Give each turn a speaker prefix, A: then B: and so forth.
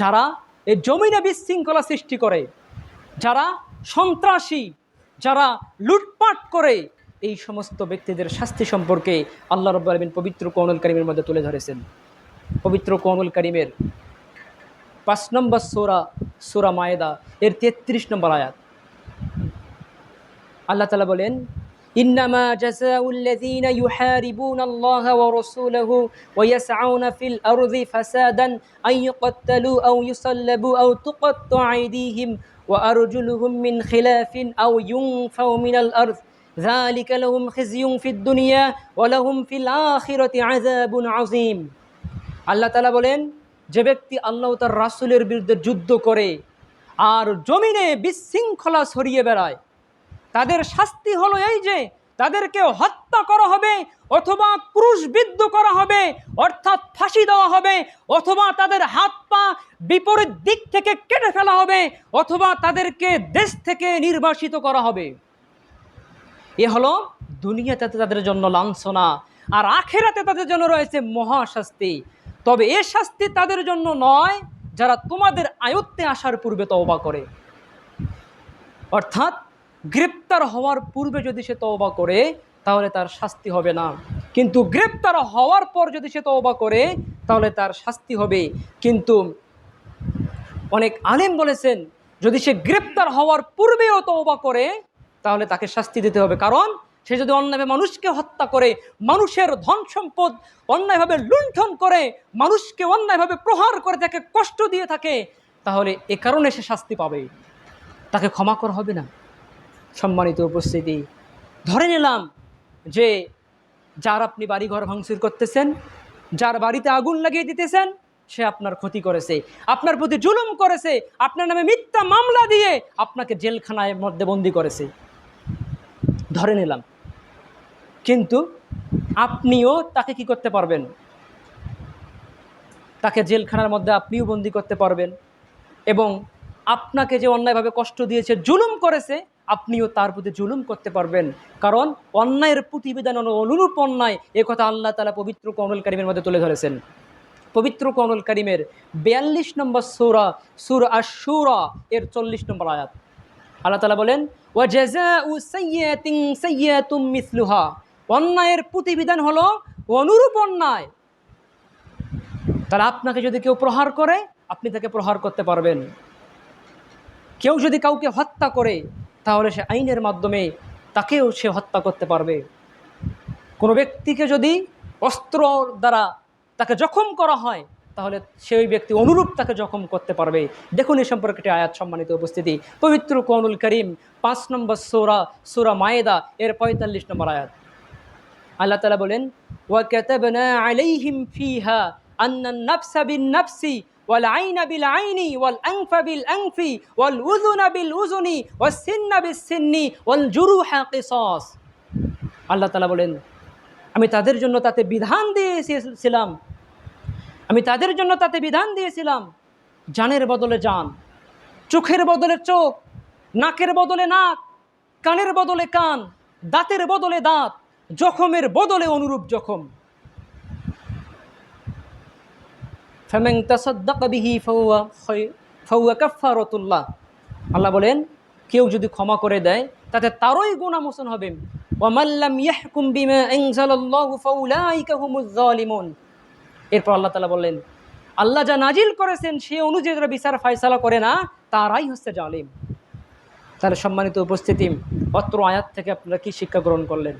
A: যারা এই জমিনে বিশৃঙ্খলা সৃষ্টি করে, যারা সন্ত্রাসী, যারা লুটপাট করে, এই সমস্ত ব্যক্তিদের শাস্তি সম্পর্কে আল্লাহ রব্বুল আলমিন পবিত্র কৌনুল করিমের মধ্যে তুলে ধরেছেন। পবিত্র কৌনুল করিমের পাঁচ নম্বর সোরা সোরা মায়েদা, এর তেত্রিশ নম্বর আয়াত। আল্লাহ তালা বলেন ইন্নামা জাযাউল্লাযীনা ইউহারিবুনা আল্লাহ ওয়া রাসূলাহু ওয়া ইয়াসআউনা ফিল আরদি ফাসাদান আন ইউকাত্তালু আও ইউসাল্লাবু আও তুকাত্তা আইদিহিম ওয়া আরজুলুহুম মিন খিলাফিন আও ইউনফাউ মিনাল আরদ ذلك لهم خزي في الدنيا ولهم في الآخرة عذاب عظيم আল্লাহ তালা বলেন যে ব্যক্তি আল্লাহ তার রাসূলের বিরুদ্ধে যুদ্ধ করে আর জমিনে বিশৃঙ্খলা ছড়িয়ে বেড়ায় তাদের শাস্তি হলো এই যে তাদেরকে হত্যা করা হবে অথবা ক্রুশবিদ্ধ করা হবে, অর্থাৎ ফাঁসি দেওয়া হবে, অথবা তাদের হাত পা বিপরীত দিক থেকে কেটে ফেলা হবে, অথবা তাদেরকে দেশ থেকে নির্বাসিত করা হবে। এ হলো দুনিয়াতে তাদের জন্য লাঞ্ছনা, আর আখেরাতে তাদের জন্য রয়েছে মহাশাস্তি। তবে এ শাস্তি তাদের জন্য নয়, যারা তোমাদের আয়ত্তে আসার পূর্বে তওবা করে। অর্থাৎ গ্রেপ্তার হওয়ার পূর্বে যদি সে তওবা করে, তাহলে তার শাস্তি হবে না। কিন্তু গ্রেপ্তার হওয়ার পর যদি সে তওবা করে, তাহলে তার শাস্তি হবে। কিন্তু অনেক আলেম বলেছেন, যদি সে গ্রেপ্তার হওয়ার পূর্বেও তওবা করে, তাহলে তাকে শাস্তি দিতে হবে। কারণ সে যদি অন্যায়ভাবে মানুষকে হত্যা করে, মানুষের ধন সম্পদ অন্যায়ভাবে লুণ্ঠন করে, মানুষকে অন্যায়ভাবে প্রহার করে, তাকে কষ্ট দিয়ে থাকে, তাহলে এ কারণে সে শাস্তি পাবে। তাকে ক্ষমা করা হবে না। সম্মানিত উপস্থিতি। ধরে নিলাম যে যার আপনি বাড়িঘর ভাঙচুর করতেছেন, যার বাড়িতে আগুন লাগিয়ে দিতেছেন, সে আপনার ক্ষতি করেছে। আপনার প্রতি জুলুম করেছে, আপনার নামে মিথ্যা মামলা দিয়ে আপনাকে জেলখানায় মধ্যে বন্দি করেছে। ধরে নিলাম। কিন্তু আপনিও তাকে কি করতে পারবেন? তাকে জেলখানার মধ্যে আপনিও বন্দি করতে পারবেন এবং আপনাকে যে অন্যায়ভাবে কষ্ট দিয়েছে, জুলুম করেছে আপনিও তার প্রতি জুলুম করতে পারবেন। কারণ অন্যায়ের প্রতিবেদন অনুরূপ অন্যায়, এ কথা আল্লাহ তালা পবিত্র কমল কারিমের মধ্যে তুলে ধরেছেন। পবিত্র কমল কারিমের বিয়াল্লিশ নম্বর সৌরা, সুর আশুরা এর চল্লিশ নম্বর আয়াত। আল্লাহ তালা বলেন ও মিসলুহা। অন্যায়ের প্রতিবিধান হলো অনুরূপ অন্যায়। তাহলে আপনাকে যদি কেউ প্রহার করে, আপনি তাকে প্রহার করতে পারবেন। কেউ যদি কাউকে হত্যা করে তাহলে সে আইনের মাধ্যমে তাকেও সে হত্যা করতে পারবে। কোনো ব্যক্তিকে যদি অস্ত্র দ্বারা তাকে জখম করা হয়, তাহলে সেই ব্যক্তি অনুরূপ তাকে জখম করতে পারবে। দেখুন এই সম্পর্কে একটি আয়াত সম্মানিত উপস্থিতি। পবিত্র কনুল করিম, পাঁচ নম্বর সোরা সোরা মায়েদা, এর পঁয়তাল্লিশ নম্বর আয়াত। আল্লাহ তালা বলেন ওয়াকাতাবনা আলাইহিম ফিহা আন্নান নাফসা বিন নাফসি ওয়াল আইনা বিল আইনি ওয়াল আনফা বিল আনফি ওয়াল উযুনা বিল জুরুহা কিসাস আল্লাহ তালা বলেন, আমি তাদের জন্য তাতে বিধান দিয়েছিলাম। আমি তাদের জন্য তাতে বিধান দিয়েছিলাম। জানের বদলে জান, চোখের বদলে চোখ, নাকের বদলে নাক, কানের বদলে কান, দাঁতের বদলে দাঁত, জখমের বদলে অনুরূপ জখম। ফেমেং তাসদ্দাকবিহি ফৌয়া ফৌয়া কাফারতুল্লাহ আল্লাহ বলেন, কেউ যদি ক্ষমা করে দেয়, তাতে তারই গুণামোচন হবে। ওয়ামাল্লাম ইয়াহকুম বিমা আনজালাল্লাহু ফাউলাইকা হুমুজ জালিমুন এরপর আল্লাহ তালা বললেন, আল্লাহ যা নাজিল করেছেন সে অনুযায়ী যারা বিচার ফায়সালা করে না, তারাই হচ্ছে জালিম। তাহলে সম্মানিত উপস্থিতি, অত্র আয়াত থেকে আপনারা কি শিক্ষা গ্রহণ করলেন?